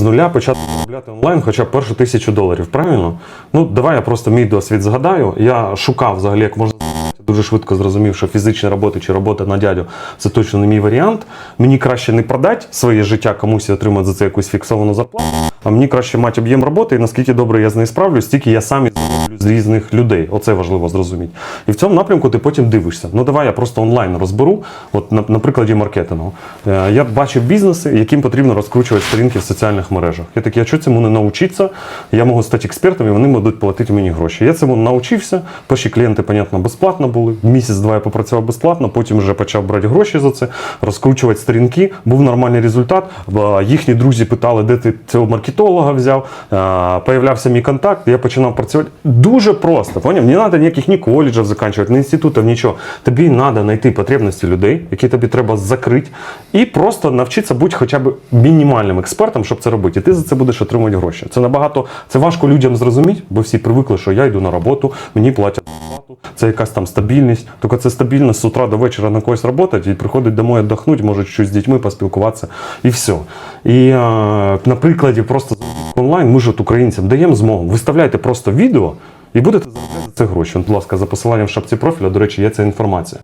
з нуля почати заробляти онлайн хоча б першу тисячу доларів, правильно? Ну, давай я просто мій досвід згадаю. Я шукав взагалі, як можна. Дуже швидко зрозумів, що фізична робота чи робота на дядю це точно не мій варіант. Мені краще не продати своє життя комусь і отримати за це якусь фіксовану зарплату, а мені краще мати об'єм роботи, і наскільки добре я з нею справлюсь, стільки я сам з різних людей. Оце важливо зрозуміти. І в цьому напрямку ти потім дивишся. Ну давай я просто онлайн розберу. От на, на прикладі маркетингу. Е, я бачив бізнеси, яким потрібно розкручувати сторінки в соціальних мережах. Я такий, а що цьому не навчитися? Я можу стати експертом, і вони будуть платити мені гроші. Я цьому навчився. Перші клієнти, понятно, безплатно були. Місяць-два я попрацював безплатно, потім вже почав брати гроші за це, розкручувати сторінки. Був нормальний результат. Їхні друзі питали, де ти цього маркетолога взяв. Е, Появлявся мій контакт, я починав працювати. Дуже просто. Поняв? Не треба ніяких ні коледжів закінчувати, ні інститутів, нічого. Тобі треба знайти потребності людей, які тобі треба закрити, і просто навчитися бути хоча б мінімальним експертом, щоб це робити. І ти за це будеш отримувати гроші. Це набагато це важко людям зрозуміти, бо всі привикли, що я йду на роботу, мені платять зарплату, це якась там стабільність. Тільки це стабільність з утра до вечора на когось працювати і приходить домой віддохнути, може щось з дітьми поспілкуватися, і все. І е, на прикладі просто онлайн ми ж от українцям даємо змогу. Виставляйте просто відео і будете заробляти за це гроші. Будь ласка, за посиланням в шапці профіля, до речі, є ця інформація.